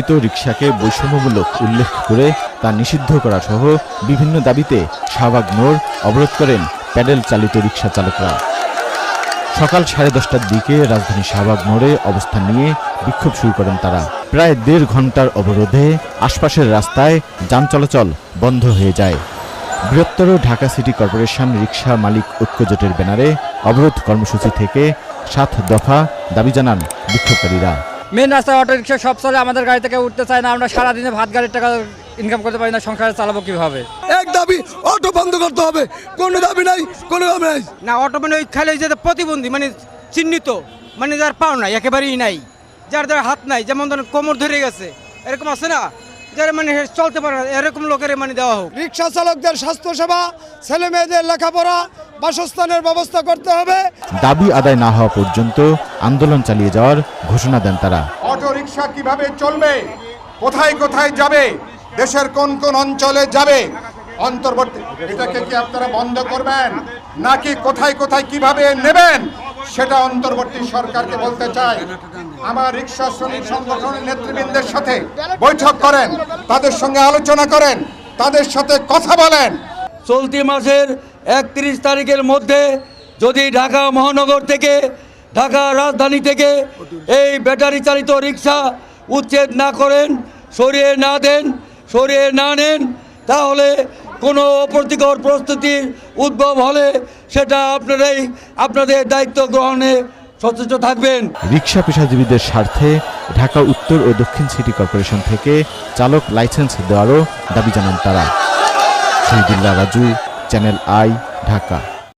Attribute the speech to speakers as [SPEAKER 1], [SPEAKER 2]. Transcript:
[SPEAKER 1] রিক্সাকে বৈষম্যমূলক উল্লেখ করে তা নিষিদ্ধ করা সহ বিভিন্ন দাবিতে শাহবাগ মোড় অবরোধ করেন প্যাডেল চালিত রিক্সা চালকরা। সকাল সাড়ে দশটার দিকে রাজধানী শাহবাগ মোড়ে অবস্থান নিয়ে বিক্ষোভ শুরু করেন তারা। প্রায় দেড় ঘণ্টার অবরোধে আশপাশের রাস্তায় যান চলাচল বন্ধ হয়ে যায়। বৃহত্তর ঢাকা সিটি কর্পোরেশন রিক্সা মালিক ঐক্যজোটের ব্যানারে অবরোধ কর্মসূচি থেকে সাত দফা দাবি জানান বিক্ষোভকারীরা।
[SPEAKER 2] মেন রাস্তায় অটো রিক্সা সব চলে আমাদের গাড়ি থেকে উঠতে চায় না আমরা সারাদিনে ভাত গাড়ির টাকা ইনকাম করতে পারি না সংসারে চালাবো কীভাবে?
[SPEAKER 3] এক দাবি অটো বন্ধ করতে হবে। কোনো দাবি নাই কোনো দাবি নাই।
[SPEAKER 4] না অটো মানে ওই খালি ওই যে প্রতিবন্ধী মানে চিহ্নিত মানে যার পাও নাই একেবারেই নাই। যার যার হাত নাই যেমন ধরেন কোমর ধরে গেছে এরকম আছে না? যারা মানে চলতে পারে না এরকম লোকের মানে দেওয়া হোক।
[SPEAKER 3] রিক্সা চালকদের স্বাস্থ্যসেবা ছেলে মেয়েদের লেখাপড়া বাসস্থানের ব্যবস্থা করতে হবে।
[SPEAKER 1] দাবি আদায় না হওয়া পর্যন্ত আন্দোলন চালিয়ে যাওয়ার ঘোষণা দেন তারা।
[SPEAKER 5] অটো রিক্সা কীভাবে চলবে? কোথায় কোথায় যাবে? দেশের কোন কোন অঞ্চলে যাবে? অন্তর্বর্তী এটাকে কি আপনারা বন্ধ করবেন? নাকি কোথায় কোথায় কীভাবে নেবেন? সেটা অন্তর্বর্তী সরকারকে বলতে চাই। আমার রিক্সা শ্রমিক সংগঠনের নেতৃবৃন্দের সাথে বৈঠক করেন, তাদের সঙ্গে আলোচনা করেন, তাদের সাথে কথা বলেন।
[SPEAKER 6] চলতি মাসের একত্রিশ তারিখের মধ্যে যদি ঢাকা মহানগর থেকে, ঢাকা রাজধানী থেকে এই ব্যাটারি চালিত রিক্সা উচ্ছেদ না করেন, সরিয়ে না দেন, সরিয়ে না নেন, তাহলে কোনো অপ্রতিকর প্রস্তুতির উদ্ভব হলে সেটা আপনারাই, আপনাদের দায়িত্ব গ্রহণে সচেষ্ট থাকবেন।
[SPEAKER 1] রিক্সা পেশাজীবীদের স্বার্থে ঢাকা উত্তর ও দক্ষিণ সিটি কর্পোরেশন থেকে চালক লাইসেন্স দেওয়ারও দাবি জানান তারা। Shahidullah Raju channel I, Dhaka.